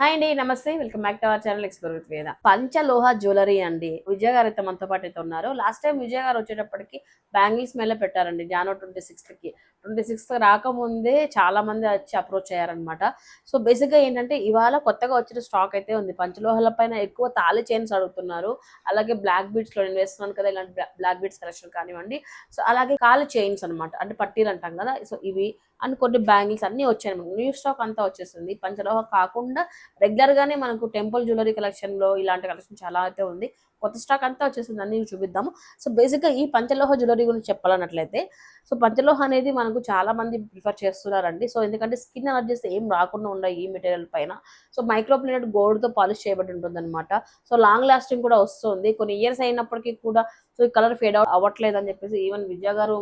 Hi అండి నమస్తే. Welcome back to our channel explore with Veda. పంచలోహ jewellery అండి. విజయ గారు అయితే మనతో పాటు అయితే ఉన్నారు. లాస్ట్ టైం విజయ గారు వచ్చేటప్పటికి బ్యాంగిల్స్ మేళ పెట్టారండి జానో ట్వంటీ సిక్స్త్కి. ట్వంటీ సిక్స్త్ రాకముందే చాలా మంది వచ్చి అప్రోచ్ అయ్యారనమాట సో బేసిక్గా ఏంటంటే ఇవాళ కొత్తగా వచ్చిన స్టాక్ అయితే ఉంది. పంచలోహాల పైన ఎక్కువ తాళి చైన్స్ అడుగుతున్నారు. అలాగే బ్లాక్ బీట్స్లో నేను వేస్తున్నాను కదా ఇలాంటి బ్లాక్ బీట్స్ కలెక్షన్ కానివ్వండి. సో అలాగే కాలు చైన్స్ అనమాట అంటే పట్టీలు అంటాం కదా. సో ఇవి అండ్ కొన్ని బ్యాంగిల్స్ అన్ని వచ్చాయి మనకు న్యూ స్టాక్ అంతా వచ్చేసింది. పంచలోహ కాకుండా రెగ్యులర్ గానే మనకు టెంపుల్ జ్యువెలరీ కలెక్షన్లో ఇలాంటి కలెక్షన్ చాలా అయితే ఉంది. కొత్త స్టాక్ అంతా వచ్చేసింది. అన్ని చూపిద్దాము. సో బేసిక్గా ఈ పంచలోహ జ్యువెలరీ గురించి చెప్పాలన్నట్లయితే సో పంచలోహ అనేది మనకు చాలా మంది ప్రిఫర్ చేస్తున్నారండి. సో ఎందుకంటే స్కిన్ అలర్జీస్ ఏం రాకుండా ఉన్నాయి ఈ మెటీరియల్ పైన. సో మైక్రోప్లేనెట్ గోల్డ్తో పాలిష్ చేయబడి ఉంటుంది అనమాట సో లాంగ్ లాస్టింగ్ కూడా వస్తుంది. కొన్ని ఇయర్స్ అయినప్పటికీ కూడా సో ఈ కలర్ ఫేడ్ అవుట్ అవ్వట్లేదు అని చెప్పేసి ఈవెన్ విద్యా గారు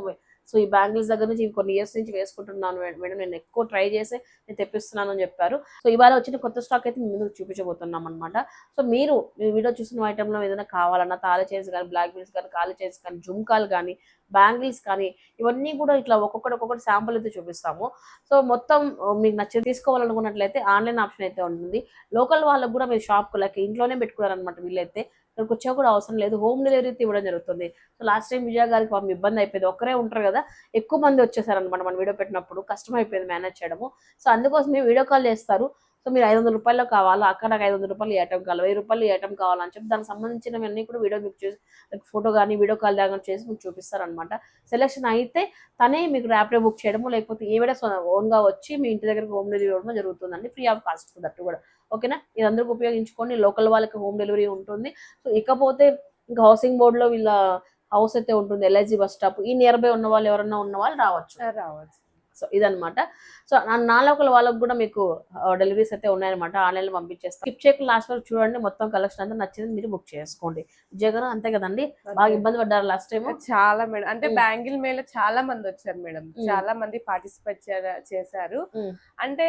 సో ఈ బ్యాంగిల్స్ దగ్గర నుంచి కొన్ని ఇయర్స్ నుంచి వేసుకుంటున్నాను మేడం. నేను ఎక్కువ ట్రై చేసి నేను తెప్పిస్తున్నాను అని చెప్పారు. సో ఇవాళ వచ్చిన కొత్త స్టాక్ అయితే మీ ముందుకు చూపించబోతున్నాం అనమాట సో మీరు మీ వీడియో చూసిన ఐటెంలో ఏదైనా కావాలన్నా తాళ చేసి కానీ బ్లాక్ బిల్స్ కానీ కాలు చేసి కానీ జుమ్కాలు కానీ బ్యాంగిల్స్ కానీ ఇవన్నీ కూడా ఇట్లా ఒక్కొక్కటి ఒక్కొక్కటి శాంపుల్ అయితే చూపిస్తాము. సో మొత్తం మీకు నచ్చి తీసుకోవాలనుకున్నట్లయితే ఆన్లైన్ ఆప్షన్ అయితే ఉంటుంది. లోకల్ వాళ్ళకు కూడా మీరు షాప్కి లేక ఇంట్లోనే పెట్టుకున్నారనమాట వీళ్ళైతే. ఇక్కడికి వచ్చా కూడా అవసరం లేదు. హోమ్ డెలివరీ ఇవ్వడం జరుగుతుంది. సో లాస్ట్ టైం విజయ గారికి పాపం ఇబ్బంది అయిపోయింది. ఒక్కరే ఉంటారు కదా ఎక్కువ మంది వచ్చేసారనమాట మనం వీడియో పెట్టినప్పుడు. కష్టం అయిపోయింది మేనేజ్ చేయడము. సో అందుకోసం మీరు వీడియో కాల్ చేస్తారు. సో మీరు ఐదు వందల రూపాయలు కావాలా? అక్కడ నాకు ఐదు వందల రూపాయలు ఈ ఐటమ్ కావాలి. వెయ్యి రూపాయలు ఏటం కావాలని చెప్పి దానికి సంబంధించినవన్నీ కూడా వీడియో మీకు చేసి ఫోటో కానీ వీడియో కాల్ దాకా చేసి మీకు చూపిస్తారనమాట సెలెక్షన్ అయితే తనే మీకు ర్యాపిడో బుక్ చేయడము లేకపోతే ఈవిడ ఓన్గా వచ్చి మీ ఇంటి దగ్గర హోమ్ డెలివరీ ఇవ్వడం జరుగుతుందండి. ఫ్రీ ఆఫ్ కాస్ట్ దట్టు కూడా. ఓకేనా? ఇది అందరికి ఉపయోగించుకోండి. లోకల్ వాళ్ళకి హోమ్ డెలివరీ ఉంటుంది. సో ఇకపోతే ఇంకా హౌసింగ్ బోర్డులో వీళ్ళ హౌస్ అయితే ఉంటుంది. LIG bus stop. ఈ నియర్ బై ఉన్న వాళ్ళు ఎవరన్నా ఉన్న వాళ్ళు రావచ్చు. రావచ్చు. సో ఇదనమాట సో నా- లోకల్ వాళ్ళకి కూడా మీకు డెలివరీస్ అయితే ఉన్నాయన్నమాట. ఆన్లైన్లో పంపించేస్తాం. స్కిప్ చేయకుండా లాస్ట్ వరకు చూడండి. మొత్తం కలెక్షన్ అంతా నచ్చింది మీరు బుక్ చేసుకోండి. గారు అంతే కదండి? బాగా ఇబ్బంది పడ్డారు లాస్ట్ టైం చాలా మేడం. అంటే. బ్యాంగిల్ మేళ చాలా మంది వచ్చారు మేడం. చాలా మంది పార్టిసిపేట్ చేశారు. అంటే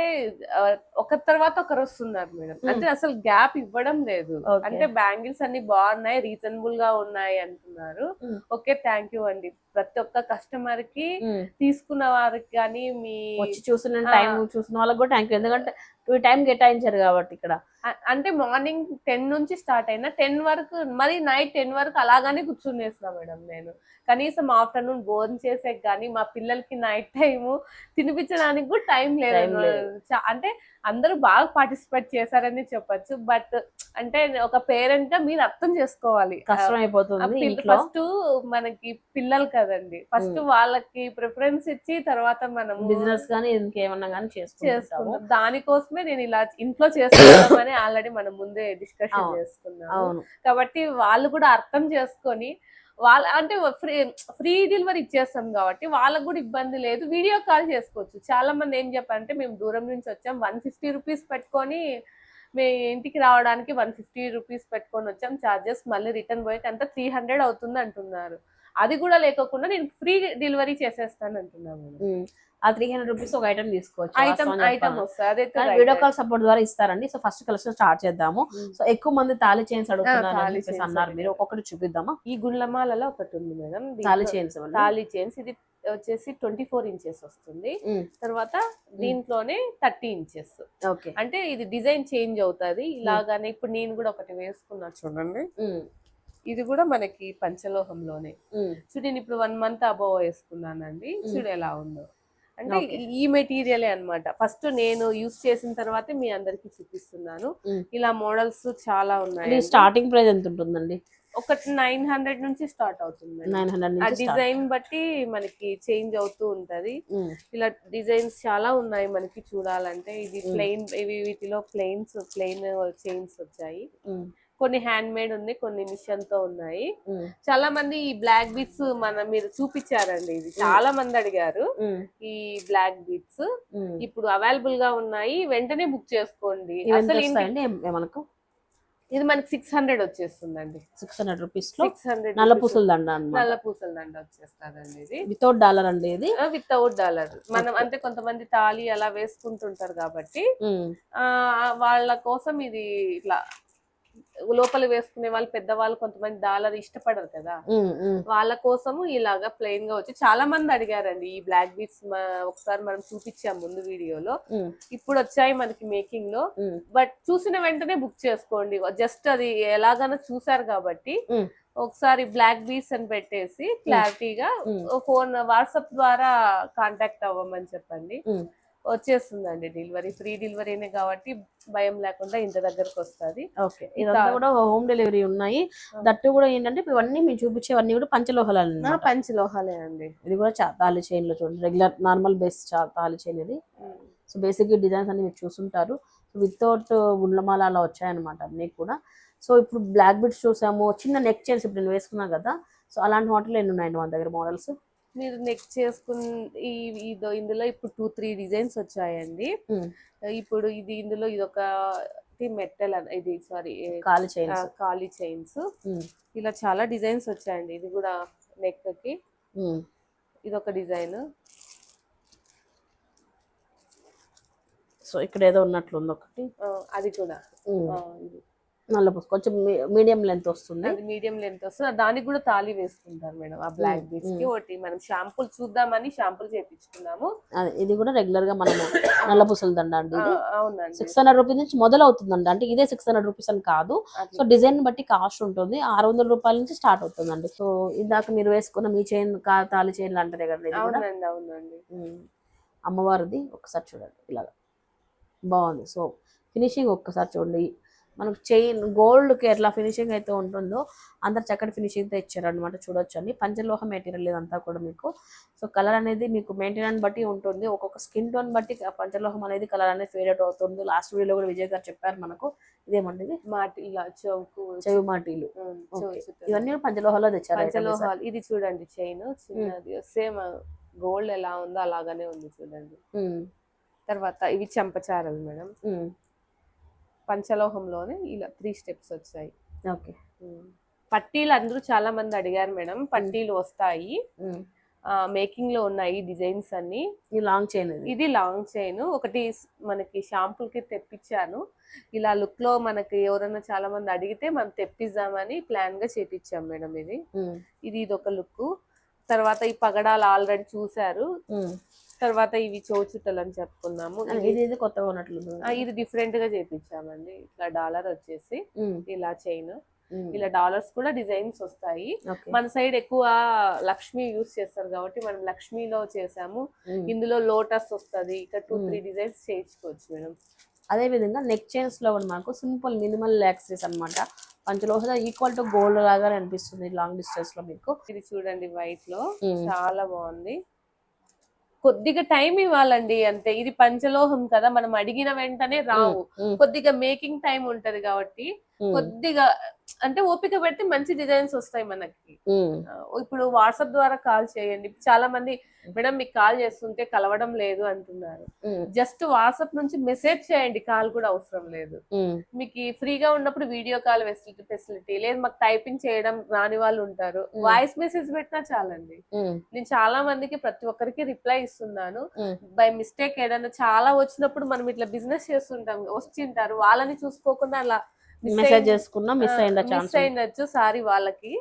ఒక తర్వాత ఒకరు వస్తున్నారు మేడం. అంటే అసలు గ్యాప్ ఇవ్వడం లేదు. అంటే బ్యాంగిల్స్ అన్ని బాగున్నాయి రీజనబుల్గా ఉన్నాయి అంటున్నారు. ఓకే థ్యాంక్ యూ అండి. ప్రతి ఒక్క కస్టమర్కి తీసుకున్న వారికి కానీ మీ వచ్చి చూసిన. టైం చూసిన వాళ్ళకి కూడా థ్యాంక్ యూ ఎందుకంటే ఈ టైం కేటాయించారు కాబట్టి ఇక్కడ అంటే మార్నింగ్ టెన్ నుంచి స్టార్ట్ అయినా టెన్ వరకు మరి నైట్ టెన్ వరకు అలాగానే కూర్చునేస్తున్నా మేడం నేను. కనీసం ఆఫ్టర్నూన్ భోజనం చేసే కానీ మా పిల్లలకి నైట్ టైం తినిపించడానికి కూడా టైం లేదు. అంటే అందరూ బాగా పార్టిసిపేట్ చేశారని చెప్పొచ్చు. బట్ అంటే ఒక పేరెంట్గా మీరు అర్థం చేసుకోవాలి. కష్టం అయిపోతుంది ఇంట్లో. ఫస్ట్ మనకి పిల్లలు కదండి. ఫస్ట్ వాళ్ళకి ప్రిఫరెన్స్ ఇచ్చి తర్వాత మనం బిజినెస్ కానీ ఇంకేమన్నా కానీ చేసుకుంటాము దానికోసమే నేను ఇలా ఇంట్లో చేసుకుందామని ఆల్రెడీ మనం ముందే డిస్కషన్ అవును. కాబట్టి వాళ్ళు కూడా అర్థం చేసుకొని వాళ్ళ అంటే ఫ్రీ ఫ్రీ డెలివరీ ఇచ్చేస్తాం కాబట్టి వాళ్ళకు కూడా ఇబ్బంది లేదు. వీడియో కాల్ చేసుకోవచ్చు. చాలా మంది ఏం చెప్పారంటే మేము దూరం నుంచి వచ్చాం. వన్ ఫిఫ్టీ రూపీస్ పెట్టుకొని మీ ఇంటికి రావడానికి వన్ ఫిఫ్టీ రూపీస్ పెట్టుకొని వచ్చాం. చార్జెస్ మళ్ళీ రిటర్న్ పోయి అంతా త్రీ హండ్రెడ్ అవుతుంది అంటున్నారు. అది కూడా లేకోకుండా నేను ఫ్రీ డెలివరీ చేసేస్తాను అంటున్నాను. ఆ త్రీ హండ్రెడ్ రూపీస్ ఒక ఐటమ్ తీసుకోవచ్చు ఐటమ్ ఐటమ్. వస్తుంది. వీడియో కాల్ సపోర్ట్ ద్వారా ఇస్తారండి. సో ఫస్ట్ కలెక్షన్ స్టార్ట్ చేద్దాము. సో ఎక్కువ మంది తాళి చైన్స్ అడుగుతున్నారు అన్నారు. మీరు. ఒక్కొక్కటి చూపిద్దామా? ఈ గుండ్లమాలలో ఒకటి ఉంది మేడం. తాళి చైన్స్ తాళి చైన్స్ ఇది వచ్చేసి ట్వంటీ ఫోర్ ఇంచెస్ వస్తుంది తర్వాత దీంట్లోనే థర్టీ ఇంచెస్ ఓకే అంటే ఇది డిజైన్ చేంజ్ అవుతుంది. ఇలాగానే ఇప్పుడు నేను కూడా ఒకటి వేసుకున్నా చూడండి. ఇది కూడా మనకి పంచలోహంలోనే. చూడు నేను ఇప్పుడు వన్ మంత్ అబోవ్ వేసుకున్నానండి. చూడు ఎలా ఉందో. అంటే. ఈ మెటీరియలే అన్నమాట. ఫస్ట్ నేను యూస్ చేసిన తర్వాతే మీ అందరికి చూపిస్తున్నాను. ఇలా మోడల్స్ చాలా ఉన్నాయి స్టార్టింగ్ ప్రైస్ ఎంత ఉంటుందండి? ఒకటి నైన్ హండ్రెడ్ నుంచి స్టార్ట్ అవుతుంది నైన్ హండ్రెడ్ ఆ డిజైన్ బట్టి మనకి చేంజ్ అవుతూ ఉంటది. ఇలా డిజైన్స్ చాలా ఉన్నాయి మనకి చూడాలంటే. ఇది. ప్లెయిన్ ఇవి వీటిలో ప్లెయిన్స్ ప్లెయిన్ చైన్స్ వచ్చాయి. కొన్ని హ్యాండ్ మేడ్ ఉంది కొన్ని మిషన్తో ఉన్నాయి చాలా మంది ఈ బ్లాక్ బీట్స్ మన మీరు చూపించారండి ఇది. చాలా మంది అడిగారు ఈ బ్లాక్ బీట్స్. ఇప్పుడు అవైలబుల్గా ఉన్నాయి వెంటనే బుక్ చేసుకోండి. అసలు మనకు? ఇది మనకి సిక్స్ హండ్రెడ్ వచ్చేస్తుందండి. సిక్స్ హండ్రెడ్ రూపీస్లో సిక్స్ హండ్రెడ్ నల్ల పూసల దండ నల్ల పూసల దండ వచ్చేస్తుందండి ఇది. వితౌట్ డాలర్ అండి ఇది? Without dollar. మనం. అంటే కొంతమంది తాళి అలా వేసుకుంటుంటారు కాబట్టి వాళ్ళ కోసం ఇది ఇట్లా లోపల వేసుకునే వాళ్ళు పెద్దవాళ్ళు కొంతమంది డాలర్ ఇష్టపడరు కదా వాళ్ళ కోసము ఇలాగా ప్లెయిన్గా వచ్చి చాలా మంది అడిగారండి ఈ బ్లాక్ బీట్స్ ఒకసారి మనం చూపించాం ముందు వీడియోలో ఇప్పుడు వచ్చాయి మనకి మేకింగ్లో. బట్ చూసిన వెంటనే బుక్ చేసుకోండి జస్ట్ అది ఎలాగైనా చూసారు కాబట్టి. ఒకసారి బ్లాక్ బీట్స్ అని పెట్టేసి క్లారిటీగా. ఫోన్ వాట్సాప్ ద్వారా కాంటాక్ట్ అవ్వమని చెప్పండి. వచ్చేస్తుందండి డెలివరీ. ఫ్రీ డెలివరీనే కాబట్టి భయం లేకుండా ఇంత దగ్గరకు వస్తుంది. ఓకే. ఇదంతా కూడా హోమ్ డెలివరీ ఉన్నాయి. దట్టు కూడా ఏంటంటే ఇవన్నీ మేము చూపించేవన్నీ కూడా పంచలోహాలు. పంచలోహాలే అండి. ఇది కూడా చా తాళి చైన్లో చూడండి. రెగ్యులర్ నార్మల్ బేస్ చా తాళి చైన్ ఇది. సో బేసిక్ డిజైన్స్ అన్ని మీరు చూసుంటారు. వితౌట్ గుండ్లమాల అలా వచ్చాయన్నమాట అన్నీ కూడా. సో ఇప్పుడు బ్లాక్ బిట్స్ చూసాము. చిన్న నెక్ చైన్స్ ఇప్పుడు నేను వేసుకున్నా కదా. సో అలాంటి వాటిలో ఎన్ని ఉన్నాయండి మన దగ్గర మోడల్స్ మీరు నెక్స్ట్ చేసుకున్న ఈ ఇదో ఇందులో ఇప్పుడు టూ త్రీ డిజైన్స్ వచ్చాయండి. ఇప్పుడు ఇది ఇందులో ఇది ఒక మెట్టల్ ఇది సారీ కాలి చైన్స్ ఖాళీ చైన్స్ ఇలా చాలా డిజైన్స్ వచ్చాయండి. ఇది కూడా నెక్కి ఇది ఒక డిజైన్. సో ఇక్కడ ఏదో ఉన్నట్లుంది ఒకటి. అది కూడా. నల్ల పూస. కొంచెం మీడియం లెంత్ వస్తుంది. అది మీడియం లెంత్ వస్తుంది. దానికి కూడా తాళి వేసుకుంటారు మేడం ఆ బ్లాక్ బీట్స్కి ఒకటి మనం షాంపూల్ చూద్దామని షాంపూల్ చేపించుకున్నాము. అదే ఇది కూడా రెగ్యులర్గా మనము నల్ల పూసల దండ అండి అవునండి. సిక్స్ హండ్రెడ్ రూపీస్ నుంచి మొదలు అవుతుందండి అంటే ఇదే సిక్స్ హండ్రెడ్ రూపీస్ అని కాదు. సో డిజైన్ బట్టి కాస్ట్ ఉంటుంది. ఆరు వందల రూపాయల నుంచి స్టార్ట్ అవుతుందండి. సో ఇందాక మీరు వేసుకున్న మీ చైన్ తాళి చైన్ లాంటిదే కదా అవునండి అవునండి. అమ్మవారిది. ఒక్కసారి చూడండి. ఇలాగా. బాగుంది. సో ఫినిషింగ్ ఒక్కసారి చూడండి. మనకు చైన్ గోల్డ్కి ఎట్లా ఫినిషింగ్ అయితే ఉంటుందో అందరు చక్కటి ఫినిషింగ్తో ఇచ్చారనమాట చూడొచ్చు అండి. పంచలోహ మెటీరియల్ ఇదంతా కూడా మీకు. సో కలర్ అనేది మీకు మెయింటెనెన్స్ బట్టి ఉంటుంది. ఒక్కొక్క స్కిన్ టోన్ బట్టి పంచలోహం అనేది కలర్ అనేది ఫేడ్ అవుట్ అవుతుంది. లాస్ట్ వీడియోలో కూడా విజయ్ గారు చెప్పారు మనకు. ఇదేమండి ఇది మాటి చౌకు చెవి మాటీలు. ఇవన్నీ పంచలోహాలో తెచ్చారు. పంచలోహాలు ఇది చూడండి చైన్ చిన్నది. సేమ్ గోల్డ్ ఎలా ఉందో అలాగానే ఉంది చూడండి. తర్వాత ఇవి చెంపచారలు మేడం. పంచలోహంలోనే ఇలా త్రీ స్టెప్స్ వచ్చాయి. ఓకే. పట్టీలు అందరూ చాలా మంది అడిగారు మేడం. పట్టీలు వస్తాయి. మేకింగ్లో ఉన్నాయి డిజైన్స్ అన్ని. ఈ లాంగ్ చైన్ ఇది. లాంగ్ చైన్ ఒకటి మనకి షాంపుల్కి తెప్పించాను. ఇలా లుక్లో మనకి ఎవరైనా చాలా మంది అడిగితే మనం తెప్పిద్దామని ప్లాన్గా చేపించాం మేడం ఇది. ఇది ఇది ఒక లుక్ తర్వాత ఈ పగడాలు ఆల్రెడీ చూసారు. తర్వాత ఇవి చోచుటలు అని చెప్పుకున్నాము ఇది కొత్తగా ఉన్నట్లు ఇది డిఫరెంట్గా చేపించామండి. ఇట్లా డాలర్ వచ్చేసి ఇలా చైన్ ఇలా డాలర్స్ కూడా డిజైన్స్ వస్తాయి. మన సైడ్ ఎక్కువ లక్ష్మి యూస్ చేస్తారు కాబట్టి మనం లక్ష్మిలో చేసాము. ఇందులో లోటస్ వస్తది. ఇక టూ త్రీ డిజైన్స్ చేయించుకోవచ్చు మేడం. అదే విధంగా నెక్ చైన్స్లో కూడా మనకు సింపుల్ మినిమల్ యాక్సెస్ అన్నమాట. పంచలోహ ఈక్వల్ టు గోల్డ్ లాగా అనిపిస్తుంది లాంగ్ డిస్టెన్స్లో మీకు. ఇది చూడండి వైట్లో. చాలా బాగుంది. కొద్దిగా టైం ఇవ్వాలండి అంతే ఇది పంచలోహం కదా మనం అడిగిన వెంటనే రావు. కొద్దిగా మేకింగ్ టైం ఉంటది కాబట్టి. కొద్దిగా అంటే ఓపిక పెడితే మంచి డిజైన్స్ వస్తాయి మనకి. ఇప్పుడు వాట్సాప్ ద్వారా కాల్ చేయండి. చాలా మంది మేడం మీకు కాల్ చేస్తుంటే కలవడం లేదు అంటున్నారు. జస్ట్ వాట్సాప్ నుంచి మెసేజ్ చేయండి కాల్ కూడా అవసరం లేదు. మీకు ఫ్రీగా ఉన్నప్పుడు వీడియో కాల్ ఫెసిలిటీ ఫెసిలిటీ లేదు మాకు టైపింగ్ చేయడం రాని వాళ్ళు ఉంటారు. వాయిస్ మెసేజ్ పెట్టినా చాలండి. నేను చాలా మందికి ప్రతి ఒక్కరికి రిప్లై ఇస్తున్నాను. బై మిస్టేక్ ఏదైనా చాలా వచ్చినప్పుడు మనం ఇట్లా బిజినెస్ చేస్తుంటాం వచ్చింటారు వాళ్ళని చూసుకోకుండా అలా మెసేజ్ చేసుకున్నా మిస్ అయిందా మిస్ సారీ వాళ్ళకి.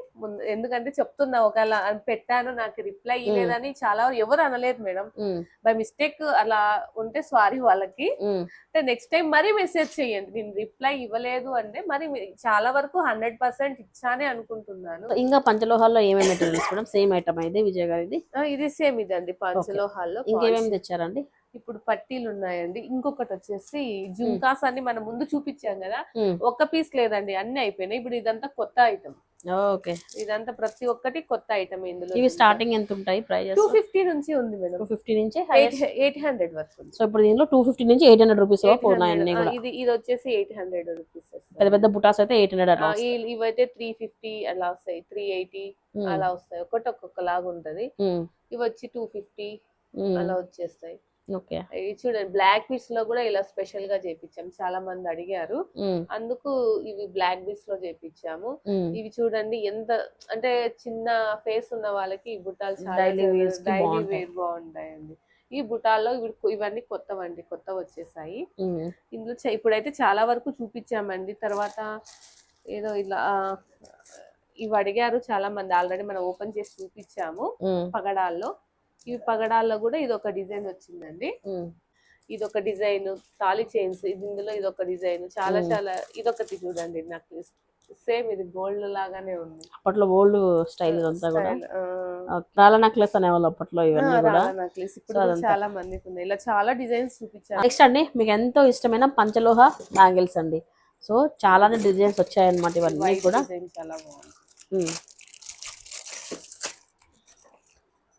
ఎందుకంటే చెప్తున్నా ఒకవేళ పెట్టాను నాకు రిప్లై ఇవ్వలేదని చాలా ఎవరు అనలేదు మేడం. బై మిస్టేక్ అలా ఉంటే సారీ వాళ్ళకి. అంటే నెక్స్ట్ టైం మరీ మెసేజ్ చేయండి. నేను రిప్లై ఇవ్వలేదు అంటే మరి చాలా వరకు హండ్రెడ్ పర్సెంట్ ఇచ్చానే అనుకుంటున్నాను. ఇంకా పంచలోహాల్లో ఏమేమి మెటీరియల్స్ మేడం? సేమ్ ఐటమ్ అయితే విజయ్ గారు ఇది సేమ్ ఇదండి పంచలోహాల్లో ఇంకేమేమి తెచ్చారండి? ఇప్పుడు పట్టీలు ఉన్నాయండి ఇంకొకటి వచ్చేసి జుంకాస్ అన్ని మనం ముందు చూపించాం కదా ఒక్క పీస్ లేదండి అన్ని అయిపోయినాయి. ఇప్పుడు ఇదంతా కొత్త ఐటమ్ ఓకే. ఇదంతా ప్రతి ఒక్కటి కొత్త ఐటమ్ ఇందులో ఇవి స్టార్టింగ్ ఎంత ఉంటాయి ప్రైజెస్? టూ ఫిఫ్టీ నుంచి ఉంది మేడం. టూ ఫిఫ్టీ నుంచి ఎయిట్ హండ్రెడ్ వరకు. సో ఇప్పుడు దీనిలో టూ ఫిఫ్టీ నుంచి ఎయిట్ హండ్రెడ్ రూపీస్ 800, పోఉన్నాయి అన్ని ఆ, కూడా. ఇది ఇది వచ్చేసి ఎయిట్ హండ్రెడ్ రూపీస్ పెద్ద పెద్ద బుటాస్ అయితే ఎయిట్ హండ్రెడ్ వస్తాయి. ఇవైతే త్రీ ఫిఫ్టీ అలా వస్తాయి. త్రీ ఎయిటీ అలా వస్తాయి. ఒకటి ఒక్కొక్క లాగా ఉంటది ఇవి వచ్చి టూ ఫిఫ్టీ అలా వచ్చేస్తాయి. ఇవి చూడండి బ్లాక్ బీట్స్లో కూడా ఇలా స్పెషల్గా చేపించాం చాలా మంది అడిగారు. అందుకు ఇవి బ్లాక్ బీట్స్లో చేపించాము ఇవి చూడండి ఎంత అంటే చిన్న ఫేస్ ఉన్న వాళ్ళకి ఈ బుట్టాలు చాలా డైలీ. వేర్ బాగుంటాయండి. ఈ బుటాల్లో ఇవి ఇవన్నీ కొత్తవండి కొత్త వచ్చేసాయి. ఇందులో ఇప్పుడైతే చాలా వరకు చూపించామండి తర్వాత ఏదో ఇలా ఇవి అడిగారు. చాలా మంది ఆల్రెడీ మనం ఓపెన్ చేసి చూపించాము పగడాల్లో. ఇవి పగడాల్లో కూడా ఇది ఒక డిజైన్ వచ్చిందండి. ఇది ఒక డిజైన్ తాళి చైన్స్ ఇది ఇందులో ఇది ఒక డిజైన్ చాలా. చాలా ఇదొకటి చూడండి. నాకు సేమ్ ఇది గోల్డ్ లాగానే ఉంది. అప్పట్లో ఓల్డ్ స్టైల్ అంతా కూడా. నెక్లెస్ అనేవాళ్ళు అప్పట్లో ఇవన్నీ కూడా. necklace. ఇప్పుడు. చాలా మందికి ఉంది. ఇలా చాలా డిజైన్స్ చూపించారు. నెక్స్ట్ అండి మీకు ఎంతో ఇష్టమైన పంచలోహ బ్యాంగిల్స్ అండి. సో చాలానే డిజైన్స్ వచ్చాయన్నమాట ఇవన్నీ కూడా. చాలా బాగుంది.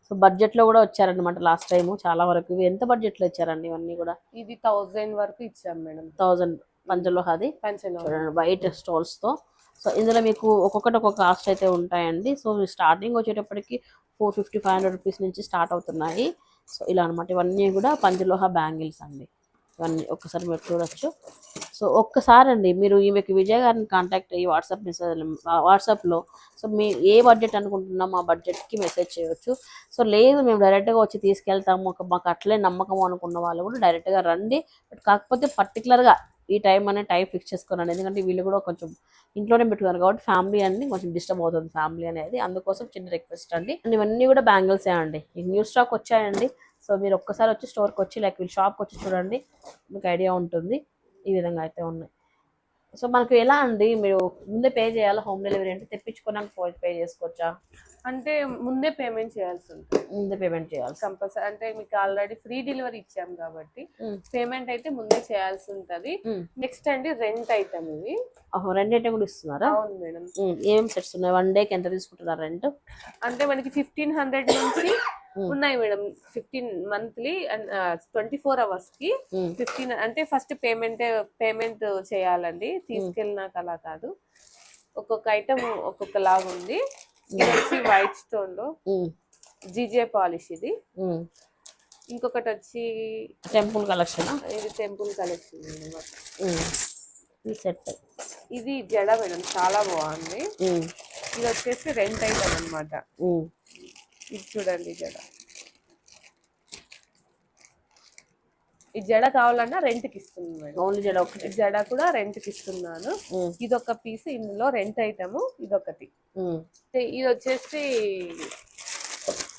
సో బడ్జెట్లో కూడా వచ్చారన్నమాట లాస్ట్ టైం చాలా వరకు. ఇవి ఎంత బడ్జెట్లో ఇచ్చారండి ఇవన్నీ కూడా? ఇది థౌజండ్ వరకు ఇచ్చాం మేడం. థౌజండ్ పంచలోహది. పంచలో చూడండి వైట్ స్టోల్స్తో సో ఇందులో మీకు ఒక్కొక్కటి ఒక్కొక్క కాస్ట్ అయితే ఉంటాయండి. సో స్టార్టింగ్ వచ్చేటప్పటికి four fifty five hundred rupees నుంచి స్టార్ట్ అవుతున్నాయి. సో ఇలా అనమాట ఇవన్నీ కూడా పంచలోహ బ్యాంగిల్స్ అండి. ఇవన్నీ ఒక్కసారి మీరు చూడొచ్చు. సో ఒక్కసారి అండి మీరు ఈమెకి విజయ్ గారిని కాంటాక్ట్ అయ్యి వాట్సాప్ మెసేజ్ వాట్సాప్లో సో మీ ఏ బడ్జెట్ అనుకుంటున్నాం ఆ బడ్జెట్కి మెసేజ్ చేయొచ్చు. సో లేదు మేము డైరెక్ట్గా వచ్చి తీసుకెళ్తాము ఒక మాకు అట్లే నమ్మకం అనుకున్న వాళ్ళు కూడా డైరెక్ట్గా రండి. బట్ కాకపోతే పర్టికులర్గా ఈ టైం అనే టైం ఫిక్స్ చేసుకున్నాను ఎందుకంటే వీళ్ళు కూడా కొంచెం ఇంట్లోనే పెట్టుకున్నారు కాబట్టి ఫ్యామిలీ అనేది కొంచెం డిస్టర్బ్ అవుతుంది ఫ్యామిలీ అనేది. అందుకోసం చిన్న రిక్వెస్ట్ అండి. ఇవన్నీ కూడా బ్యాంగిల్సే అండి. ఈ న్యూ స్టాక్ వచ్చాయండి. సో మీరు ఒక్కసారి వచ్చి స్టోర్కి వచ్చి లైక్ వీళ్ళు షాప్కి వచ్చి చూడండి. మీకు ఐడియా ఉంటుంది. ఈ విధంగా అయితే ఉన్నాయి. సో మనకు ఎలా అండి? మీరు ముందే పే చేయాలా? హోమ్ డెలివరీ అంటే తెప్పించుకున్నాక పే చేసుకోవచ్చా? అంటే ముందే పేమెంట్ చేయాల్సి ఉంటుంది. ముందే పేమెంట్ చేయాలి కంపల్సరీ. అంటే మీకు ఆల్రెడీ ఫ్రీ డెలివరీ ఇచ్చాం కాబట్టి. పేమెంట్ అయితే ముందే చేయాల్సి ఉంటది. నెక్స్ట్ అండి రెంట్ ఐటమ్ ఇవి రెంట్ అయితే కూడా ఇస్తున్నారా? అవును మేడం. ఏం సెట్స్ ఉన్నాయి? వన్ డేకి ఎంత తీసుకుంటున్నారు రెంట్? అంటే మనకి ఫిఫ్టీన్ హండ్రెడ్ నుంచి. ఉన్నాయి madam. Fifteen monthly and twenty four అవర్స్కి ఫిఫ్టీన్ అంటే ఫస్ట్ పేమెంట్ పేమెంట్ చేయాలండి. తీసుకెళ్ళినాక అలా కాదు. ఒక్కొక్క ఐటమ్ ఒక్కొక్క లాగా ఉంది ఇది వైట్ స్టోన్లో జీజే పాలిష్ ఇది. ఇంకొకటి వచ్చి టెంపుల్ కలెక్షన్ ఇది టెంపుల్ కలెక్షన్ ఈ సెట్ ఇది జడ మేడం చాలా బాగుంది. ఇది వచ్చేసి రెంట్ ఐటమ్ అన్నమాట. ఇది చూడండి జడ. ఈ జడ కావాలన్నా రెంట్కి ఇస్తుంది మేడం. ఓన్లీ జడ ఒకటి జడ కూడా రెంట్కి ఇస్తున్నాను ఉమ్, ఇదొక పీస్ ఇందులో రెంట్ ఐటమ్ ఇదొకటి. ఇది వచ్చేసి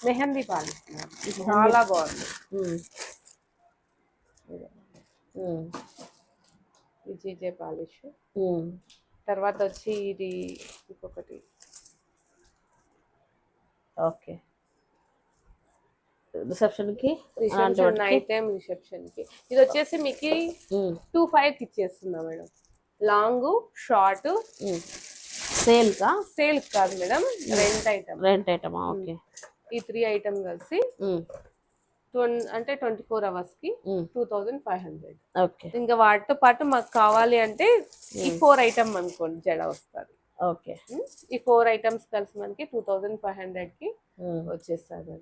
మెహందీ. ఇది చాలా బాగుంది. ఈ జీజే పాలిష్. తర్వాత వచ్చి ఇది ఇంకొకటి. ఓకే. రిసెప్షన్కి నైట్ టైం రిసెప్షన్కి ఇది వచ్చేసి మీకు టూ ఫైవ్కి ఇచ్చేస్తున్నా మేడం. Long short. సేల్ కా సేల్ కాదు మేడం రెంట్ ఐటమ్. రెంట్ ఐటమా? ఓకే. ఈ త్రీ ఐటమ్ కలిసి అంటే ట్వంటీ ఫోర్ అవర్స్కి. Two thousand five hundred. Okay. ఇంకా వాటితో పాటు మాకు కావాలి అంటే ఈ ఫోర్ ఐటమ్ అనుకోండి జడ వస్తుంది. ఓకే. ఈ ఫోర్ ఐటమ్స్ కలిసి మనకి టూ థౌజండ్ ఫైవ్ హండ్రెడ్కి ఉమ్, వచ్చేస్తుంది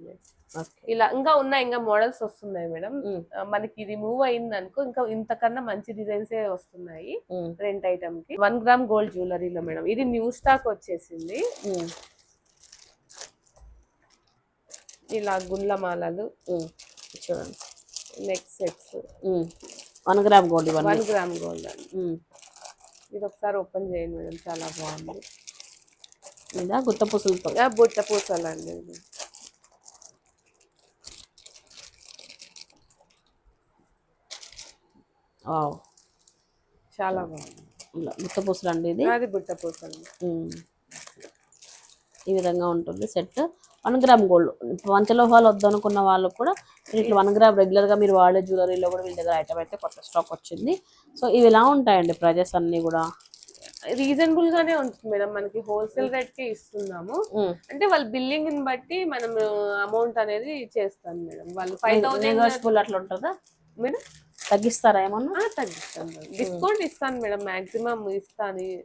ఓకే. ఇలా ఇంకా ఉన్నాయి ఇంకా మోడల్స్ వస్తున్నాయి మేడం. మనకి ఇది మూవ్ అయింది అనుకో ఇంకా ఇంతకన్నా మంచి డిజైన్స్ వస్తున్నాయి రెంట్ ఐటమ్కి వన్ గ్రామ్ గోల్డ్ జ్యువెలరీలో మేడం. ఇది న్యూ స్టాక్ వచ్చేసింది. ఇలా గుండ్ల మాలలు. చూడండి. Neck sets. One gram gold one gram gold అండి. ఇది ఒకసారి ఓపెన్ చేయండి మేడం. చాలా బాగుంది. ఇదా గుత్త పుసులతో బుట్ట పూసలు అండి ఇది. వావ్. చాలా బాగుంది. గుత్త పూసలు అండి ఇది. అది బుట్ట పూసలు. ఈ విధంగా ఉంటుంది సెట్. One gram gold. పంచలోహాలు వద్దనుకున్న వాళ్ళకు కూడా ఇట్లా వన్ గ్రామ్ రెగ్యులర్గా మీరు వాడే జ్యువెలరీలో కూడా వీళ్ళ దగ్గర ఐటమ్ అయితే కొత్త స్టాక్ వచ్చింది. సో ఇవి ఎలా ఉంటాయండి ప్రైజెస్ అన్నీ కూడా? రీజనబుల్ గానే ఉంటుంది మేడం. మనకి హోల్సేల్ రేట్ కే ఇస్తున్నాము. ఉమ్. అంటే వాళ్ళ బిల్లింగ్ని బట్టి మనం అమౌంట్ అనేది చేస్తాం మేడం. వాళ్ళు ఫైవ్ థౌసండ్ నెగోషియబుల్ అట్లా ఉంటుందా? మేడం? తగ్గిస్తారా ఏమన్నా? తగ్గిస్తాను డిస్కౌంట్ ఇస్తాను మేడం మాక్సిమం ఇస్తాను.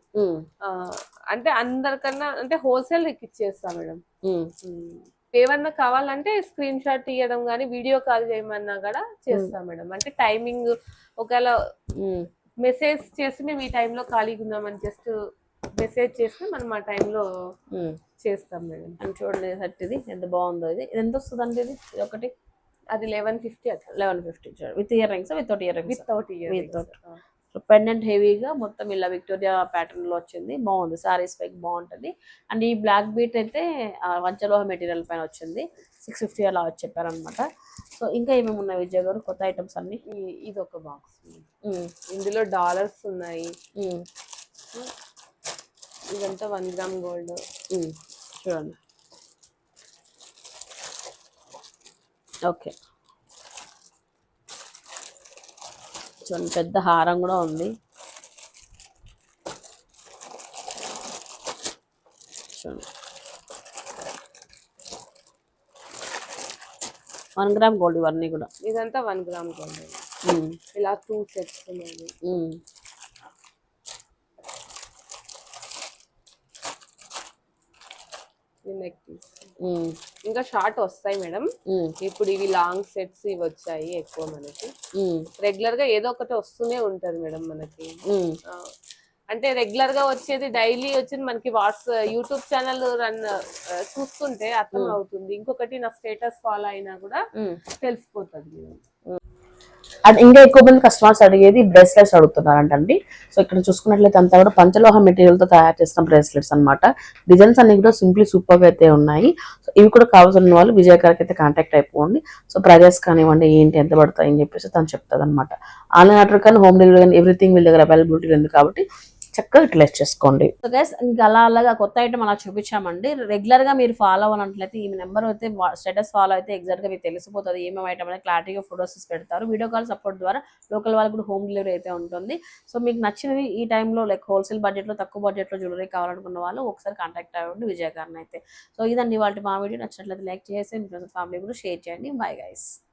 ఆ, అంటే అందరికన్నా అంటే హోల్సేల్ రేట్ ఇచ్చేస్తాను మేడం. ఏమన్నా కావాలంటే స్క్రీన్ షాట్ తీయడం కానీ వీడియో కాల్ చేయమన్నా కూడా చేస్తాం మేడం. అంటే టైమింగ్ ఒకవేళ. మెసేజ్ చేసి మేము ఈ టైంలో ఖాళీగా ఉన్నామని జస్ట్ మెసేజ్ చేస్తే మనం ఆ టైంలో ఉమ్. చేస్తాం మేడం. అని చూడండి సెట్ ఇది ఎంత బాగుందో ఇది. ఎంత వస్తుందండి ఇది? ఇది ఒకటి? అది eleven fifty eleven fifty with earrings without earrings without ear Without. Pendant హెవీగా మొత్తం ఇలా విక్టోరియా ప్యాటర్న్లో వచ్చింది. బాగుంది. సారీస్ పైకి బాగుంటుంది. అండ్ ఈ బ్లాక్ బీట్ అయితే వంచలోహ మెటీరియల్ పైన వచ్చింది. సిక్స్ ఫిఫ్టీ అలా వచ్చి చెప్పారనమాట సో ఇంకా ఏమేమి ఉన్నాయి విజయ్ గారు? కొత్త ఐటమ్స్ అన్ని? ఇది ఒక బాక్స్ ఉమ్, ఇందులో డాలర్స్ ఉన్నాయి. ఉమ్, ఇదంతా వన్ గ్రామ్ గోల్డ్. చూడండి. ఓకే చూడండి పెద్ద హారం కూడా ఉంది. చూడండి వన్ గ్రామ్ గోల్డ్ ఇవన్నీ కూడా. ఇదంతా వన్ గ్రామ్ గోల్డ్. ఇలా టూ సెట్స్ నెక్ పీస్ ఇంకా షార్ట్ వస్తాయి మేడం. ఇప్పుడు ఇవి లాంగ్ సెట్స్ ఇవి వచ్చాయి ఎక్కువ మనకి. రెగ్యులర్గా ఏదో ఒకటి వస్తూనే ఉంటది మేడం మనకి. అంటే రెగ్యులర్గా వచ్చేది డైలీ వచ్చేది మనకి వాట్స్ యూట్యూబ్ ఛానల్ రన్ చూస్తుంటే అర్థం అవుతుంది. ఇంకొకటి నా స్టేటస్ ఫాలో అయినా కూడా. తెలిసిపోతుంది అది ఇంకా ఎక్కువ మంది కస్టమర్స్ అడిగేది బ్రేస్లెట్స్ అడుగుతున్నారంటండి. సో ఇక్కడ చూసుకున్నట్లయితే అంతా కూడా పంచలోహ మెటీరియల్తో తయారు చేసిన బ్రేస్లెట్స్ అన్నమాట. డిజైన్స్ అన్ని కూడా సింప్లీ సూపర్గా అయితే ఉన్నాయి. సో ఇవి కూడా కావాల్సిన వాళ్ళు విజయ్ గారికి అయితే కాంటాక్ట్ అయిపోండి. సో ప్రైజెస్ కానివ్వండి ఏంటి ఎంత పడతాయి అని చెప్పేసి తను చెప్తుంది అనమాట ఆన్లైన్ ఆర్డర్ కానీ హోమ్ డెలివరీ కానీ ఎవ్రీథింగ్ వీళ్ళ దగ్గర అవైలబిలిటీ ఉంది కాబట్టి చక్కగా యూటిలైజ్ చేసుకోండి. సో గైస్ ఇంకా అలా అలాగా కొత్త ఐటమ్ అలా చూపించామండి. రెగ్యులర్గా మీరు ఫాలో అవ్వాలన్నట్లయితే ఈ నెంబర్ అయితే స్టేటస్ ఫాలో అయితే ఎగ్జాక్ట్గా మీకు తెలిసిపోతుంది. ఏమేమి ఐటమ్ అనేది క్లారిటీగా ఫోటోస్ పెడతారు. వీడియో కాల్ సపోర్ట్ ద్వారా లోకల్ వాళ్ళకి కూడా హోమ్ డెలివరీ అయితే ఉంటుంది. సో మీకు నచ్చినవి ఈ టైంలో లైక్ హోల్సేల్ బడ్జెట్లో తక్కువ బడ్జెట్లో జ్యువెలరీ కావాలనుకున్న వాళ్ళు ఒకసారి కాంటాక్ట్ అవ్వండి విజయ్ గారిని అయితే. సో ఇదండి వాళ్ళ మా వీడియో నచ్చినట్లయితే లైక్ చేసి మీ ఫ్యామిలీ కూడా షేర్ చేయండి. Bye guys